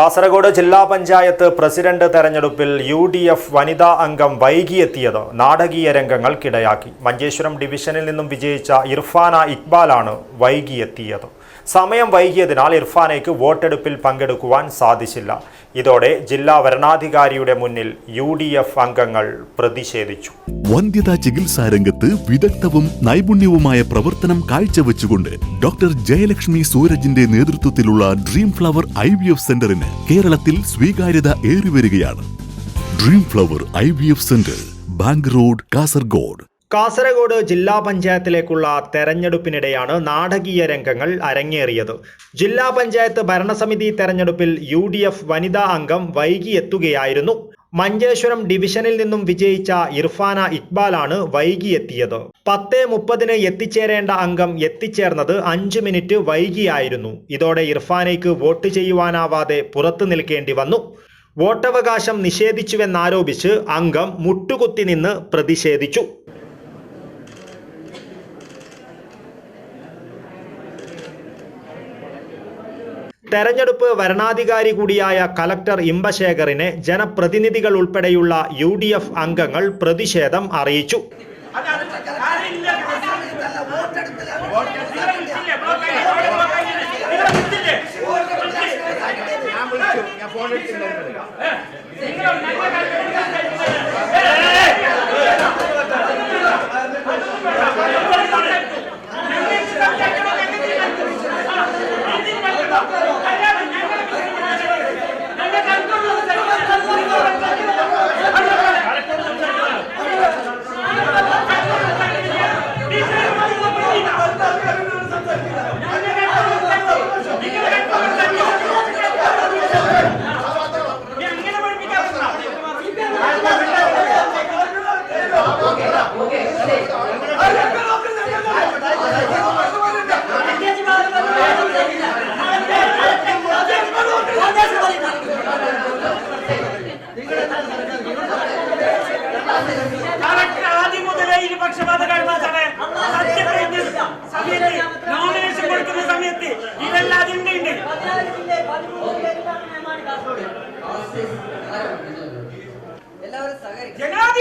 കാസർഗോഡ് ജില്ലാ പഞ്ചായത്ത് പ്രസിഡന്റ് തെരഞ്ഞെടുപ്പിൽ U D F വനിതാ അംഗം വൈകിയെത്തിയത് നാടകീയ രംഗങ്ങൾക്കിടയാക്കി. മഞ്ചേശ്വരം ഡിവിഷനിൽ നിന്നും വിജയിച്ച ഇർഫാന ഇക്ബാലാണ് വൈകിയെത്തിയത്. സമയം വൈകിയതിനാൽ ഇർഫാനയ്ക്ക് വോട്ടെടുപ്പിൽ പങ്കെടുക്കുവാൻ സാധിച്ചില്ല. ഇതോടെ ജില്ലാ വരണാധികാരിയുടെ മുന്നിൽ യു ഡി എഫ് അംഗങ്ങൾ പ്രതിഷേധിച്ചു. വന്ധ്യതാ ചികിത്സാ രംഗത്ത് വിദഗ്ധവും നൈപുണ്യവുമായ പ്രവർത്തനം കാഴ്ചവെച്ചുകൊണ്ട് ഡോക്ടർ ജയലക്ഷ്മി സൂരജിന്റെ നേതൃത്വത്തിലുള്ള Dream Flower I V F സെന്ററിന് കേരളത്തിൽ സ്വീകാര്യത ഏറിവരികയാണ്. Dream Flower I V F centre Bank Road Kasaragod. Kasaragod ജില്ലാ പഞ്ചായത്തിലേക്കുള്ള തെരഞ്ഞെടുപ്പിനിടെയാണ് നാടകീയ രംഗങ്ങൾ അരങ്ങേറിയത്. ജില്ലാ പഞ്ചായത്ത് ഭരണസമിതി തെരഞ്ഞെടുപ്പിൽ യു ഡി എഫ് വനിതാ അംഗം വൈകിയെത്തുകയായിരുന്നു മഞ്ചേശ്വരം ഡിവിഷനിൽ നിന്നും വിജയിച്ച ഇർഫാന ഇക്ബാലാണ് വൈകിയെത്തിയത് പത്ത് മുപ്പതിന് എത്തിച്ചേരേണ്ട അംഗം എത്തിച്ചേർന്നത് അഞ്ച് മിനിറ്റ് വൈകിയായിരുന്നു. ഇതോടെ ഇർഫാനയ്ക്ക് വോട്ട് ചെയ്യുവാനാവാതെ പുറത്തു നിൽക്കേണ്ടി വന്നു. വോട്ടവകാശം നിഷേധിച്ചുവെന്നാരോപിച്ച് അംഗം മുട്ടുകുത്തി നിന്ന് പ്രതിഷേധിച്ചു. തെരഞ്ഞെടുപ്പ് വരണാധികാരി കൂടിയായ കലക്ടർ ഇമ്പശേഖറിനെ ജനപ്രതിനിധികൾ ഉൾപ്പെടെയുള്ള യു ഡി എഫ് അംഗങ്ങൾ പ്രതിഷേധം അറിയിച്ചു. കളക്ടർ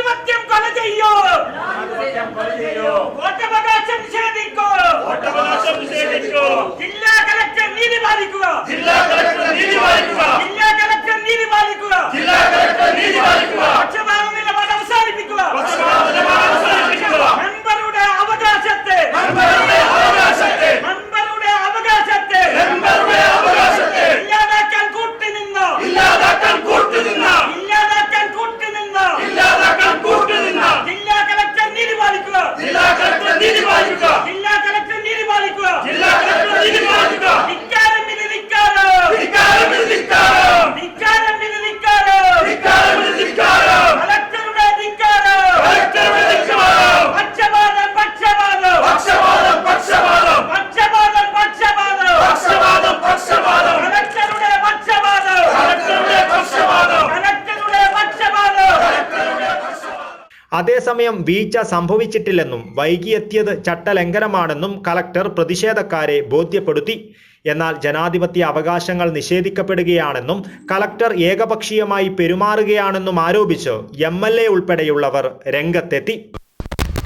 ജനാധിപത്യം കൊല ചെയ്യോ. വോട്ടവകാശം നിഷേധിക്കോ. ജില്ലാ കളക്ടർ നീതി പാലിക്കുക. ജില്ലാ കളക്ടർ നീതി അതേസമയം വീഴ്ച സംഭവിച്ചിട്ടില്ലെന്നും വൈകിയെത്തിയത് ചട്ടലംഘനമാണെന്നും കലക്ടർ പ്രതിഷേധക്കാരെ ബോധ്യപ്പെടുത്തി. എന്നാൽ ജനാധിപത്യ അവകാശങ്ങൾ നിഷേധിക്കപ്പെടുകയാണെന്നും കലക്ടർ ഏകപക്ഷീയമായി പെരുമാറുകയാണെന്നും ആരോപിച്ച് എം എൽ എ ഉൾപ്പെടെയുള്ളവർ രംഗത്തെത്തി.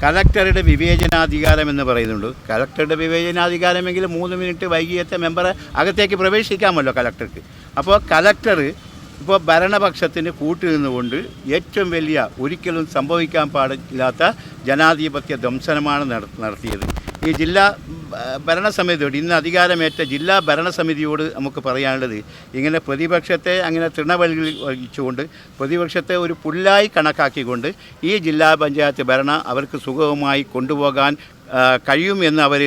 കലക്ടറുടെ വിവേചനാധികാരം എന്ന് പറയുന്നുണ്ട്. കലക്ടറുടെ വിവേചനാധികാരമെങ്കിൽ മൂന്ന് മിനിറ്റ് വൈകിയത്തെ മെമ്പറെ അകത്തേക്ക് പ്രവേശിക്കാമല്ലോ കലക്ടർക്ക്. അപ്പോൾ കലക്ടർ ഇപ്പോൾ ഭരണപക്ഷത്തിന് കൂട്ടുനിന്നുകൊണ്ട് ഏറ്റവും വലിയ ഒരിക്കലും സംഭവിക്കാൻ പാടില്ലാത്ത ജനാധിപത്യ ധംസനമാണ് നട- നടത്തിയത്. ഈ ജില്ലാ ഭരണസമിതിയോട് ഇന്ന് അധികാരമേറ്റ ജില്ലാ ഭരണസമിതിയോട് നമുക്ക് പറയാനുള്ളത് ഇങ്ങനെ പ്രതിപക്ഷത്തെ അങ്ങനെ തൃണവലി വഹിച്ചുകൊണ്ട് പ്രതിപക്ഷത്തെ ഒരു പുല്ലായി കണക്കാക്കിക്കൊണ്ട് ഈ ജില്ലാ പഞ്ചായത്ത് ഭരണ അവർക്ക് സുഗമമായി കൊണ്ടുപോകാൻ കഴിയുമെന്ന് അവർ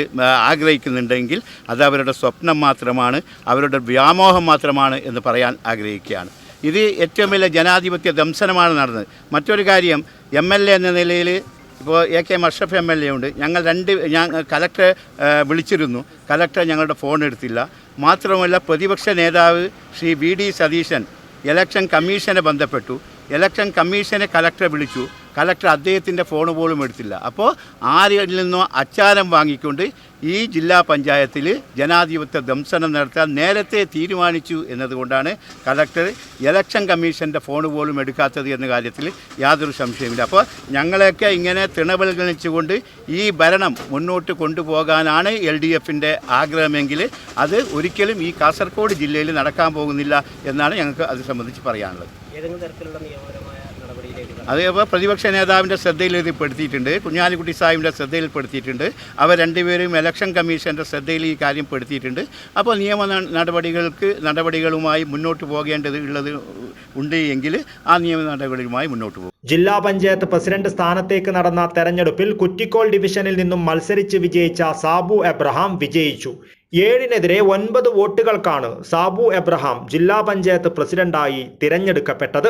ആഗ്രഹിക്കുന്നുണ്ടെങ്കിൽ അത് അവരുടെ സ്വപ്നം മാത്രമാണ് അവരുടെ വ്യാമോഹം മാത്രമാണ് എന്ന് പറയാൻ ആഗ്രഹിക്കുകയാണ്. ഇത് ഏറ്റവും വലിയ ജനാധിപത്യ ദംശനമാണ് നടന്നത്. മറ്റൊരു കാര്യം എം എൽ എ എന്ന നിലയിൽ ഇപ്പോൾ എ കെ മഷഫ് എം എൽ എ ഉണ്ട്. ഞങ്ങൾ രണ്ട് ഞാൻ കലക്ടറെ വിളിച്ചിരുന്നു. കലക്ടർ ഞങ്ങളുടെ ഫോൺ എടുത്തില്ല. മാത്രമല്ല പ്രതിപക്ഷ നേതാവ് Shri V D Satheesan election കമ്മീഷനെ ബന്ധപ്പെട്ടു. ഇലക്ഷൻ കമ്മീഷനെ കലക്ടറെ വിളിച്ചു. കലക്ടർ അദ്ദേഹത്തിന്റെ ഫോൺ പോലും എടുത്തില്ല. അപ്പോൾ ആരിൽ നിന്നോ അച്ചാരം വാങ്ങിക്കൊണ്ട് ഈ ജില്ലാ പഞ്ചായത്തിൽ ജനാധിപത്യ ദംശനം നടത്താൻ നേരത്തെ തീരുമാനിച്ചു എന്നതുകൊണ്ടാണ് കലക്ടർ ഇലക്ഷൻ കമ്മീഷന്റെ ഫോൺ പോലും എടുക്കാത്തത് എന്ന കാര്യത്തിൽ യാതൊരു സംശയമില്ല അപ്പോൾ ഞങ്ങളെയൊക്കെ ഇങ്ങനെ തിണവൽഗണിച്ചുകൊണ്ട് ഈ ഭരണം മുന്നോട്ട് കൊണ്ടുപോകാനാണ് എൽ ഡി എഫിന്റെ ആഗ്രഹമെങ്കിൽ അത് ഒരിക്കലും ഈ കാസർഗോഡ് ജില്ലയിൽ നടക്കാൻ പോകുന്നില്ല എന്നാണ് ഞങ്ങൾക്ക് അത് സംബന്ധിച്ച് പറയാനുള്ളത്. ഏതെങ്കിലും തരത്തിലുള്ള നടപടിയിലേക്ക് അതേപോലെ പ്രതിപക്ഷ നേതാവിന്റെ ശ്രദ്ധയിൽ പെടുത്തിയിട്ടുണ്ട്. കുഞ്ഞാലിക്കുട്ടി സാഹിബിന്റെ ശ്രദ്ധയിൽപ്പെടുത്തിയിട്ടുണ്ട് അവർ രണ്ടുപേരും ഇലക്ഷൻ കമ്മീഷന്റെ ശ്രദ്ധയിൽ ഈ കാര്യം പെടുത്തിയിട്ടുണ്ട്. അപ്പോൾ നിയമ നടപടികൾക്ക് നടപടികളുമായി മുന്നോട്ട് പോകേണ്ടത് ഉള്ളത് ഉണ്ട് എങ്കിൽ ആ നിയമ നടപടികളുമായി മുന്നോട്ട് പോകും. ജില്ലാ പഞ്ചായത്ത് പ്രസിഡന്റ് സ്ഥാനത്തേക്ക് നടന്ന തെരഞ്ഞെടുപ്പിൽ കുറ്റിക്കോൾ ഡിവിഷനിൽ നിന്നും മത്സരിച്ച് വിജയിച്ച സാബു എബ്രഹാം വിജയിച്ചു. ഏഴിനെതിരെ ഒൻപത് വോട്ടുകൾക്കാണ് സാബു എബ്രഹാം ജില്ലാ പഞ്ചായത്ത് പ്രസിഡന്റായി തിരഞ്ഞെടുക്കപ്പെട്ടത്.